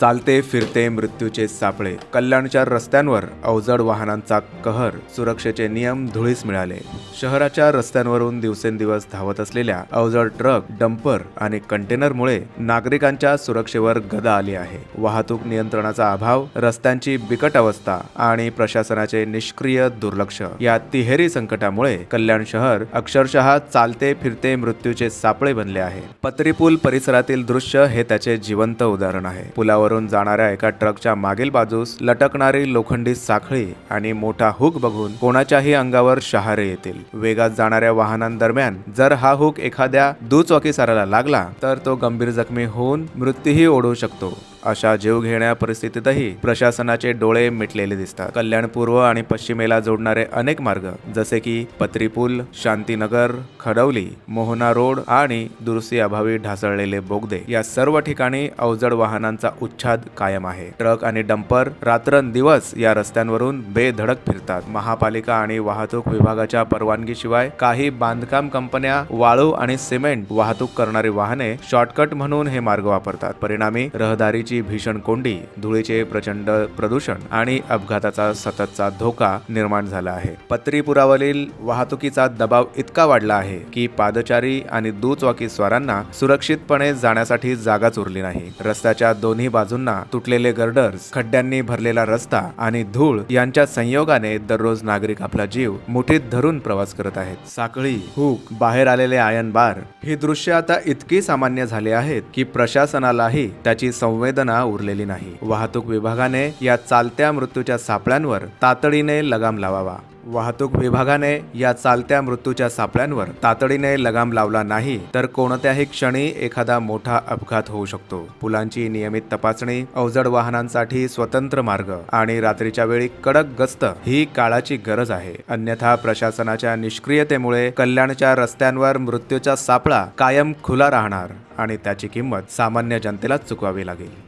चालते फिरते मृत्यूचे सापळे. कल्याणच्या रस्त्यांवर अवजड वाहनांचा कहर सुरक्षेचे नियम धुळीस मिळाले. शहराच्या रस्त्यांवरून दिवसेंदिवस धावत असलेल्या अवजड ट्रक डंपर आणि कंटेनरमुळे नागरिकांच्या सुरक्षेवर गदा आली आहे. वाहतूक नियंत्रणाचा अभाव रस्त्यांची बिकट अवस्था आणि प्रशासनाचे निष्क्रिय दुर्लक्ष. या तिहेरी संकटामुळे कल्याण शहर अक्षरशः चालते फिरते मृत्यूचे सापळे बनले आहे. पत्रीपूल परिसरातील दृश्य हे त्याचे जिवंत उदाहरण आहे. पुलावर रस्त्यावरून जाणाऱ्या एका ट्रकच्या मागील बाजूस लटकणारी लोखंडी साखळी आणि मोठा हुक बघून कोणाच्याही अंगावर शहारे येतील. वेगात जाणाऱ्या वाहनांदरम्यान जर हा हुक एखाद्या दुचाकीसाराला लागला तर तो गंभीर जखमी होऊन मृत्यूही ओढवू शकतो. अशा जीवघेण्या परिस्थितीतही प्रशासनाचे डोळे मिटलेले दिसतात. कल्याण पूर्व आणि पश्चिमेला जोडणारे अनेक मार्ग जसे की पत्रीपूल शांतीनगर खडवली मोहना रोड आणि दुरुस्ती अभावी ढासळलेले बोगदे या सर्व ठिकाणी अवजड वाहनांचा उच्छाद कायम आहे. ट्रक आणि डंपर रात्रंदिवस या रस्त्यांवरून बेधडक फिरतात. महापालिका आणि वाहतूक विभागाच्या परवानगीशिवाय काही बांधकाम कंपन्या वाळू आणि सिमेंट वाहतूक करणारी वाहने शॉर्टकट म्हणून हे मार्ग वापरतात. परिणामी रहदारीची भीषण कोंडी धुळीचे प्रचंड प्रदूषण आणि अपघाताचा सततचा धोका निर्माण झाला आहे. पत्रीपुरावरील वाहतुकीचा दबाव इतका वाढला आहे की पादचारी आणि दुचाकी स्वारांना सुरक्षितपणे जाण्यासाठी जागाच उरली नाही. रस्त्याच्या दोन्ही बाजूंना तुटलेले गर्डर्स खड्ड्यांनी भरलेला रस्ता आणि धूळ यांच्या संयोगाने दररोज नागरिक आपला जीव मुठीत धरून प्रवास करत आहेत. साखळी हुक बाहेर आलेले आयन बार ही दृश्य आता इतकी सामान्य झाली आहेत की प्रशासनालाही त्याची संवेदना उरलेली नाही. वाहतूक विभागाने या चालत्या मृत्यूच्या सापळ्यांवर तातडीने लगाम लावावा. वाहतूक विभागाने या चालत्या मृत्यूच्या सापळ्यांवर तातडीने लगाम लावला नाही तर कोणत्याही क्षणी एखादा मोठा अपघात होऊ शकतो. पुलांची नियमित तपासणी अवजड वाहनांसाठी स्वतंत्र मार्ग आणि रात्रीच्या वेळी कडक गस्त ही काळाची गरज आहे. अन्यथा प्रशासनाच्या निष्क्रियतेमुळे कल्याणच्या रस्त्यांवर मृत्यूचा सापळा कायम खुला राहणार आणि त्याची किंमत सामान्य जनतेलाच चुकवावी लागेल.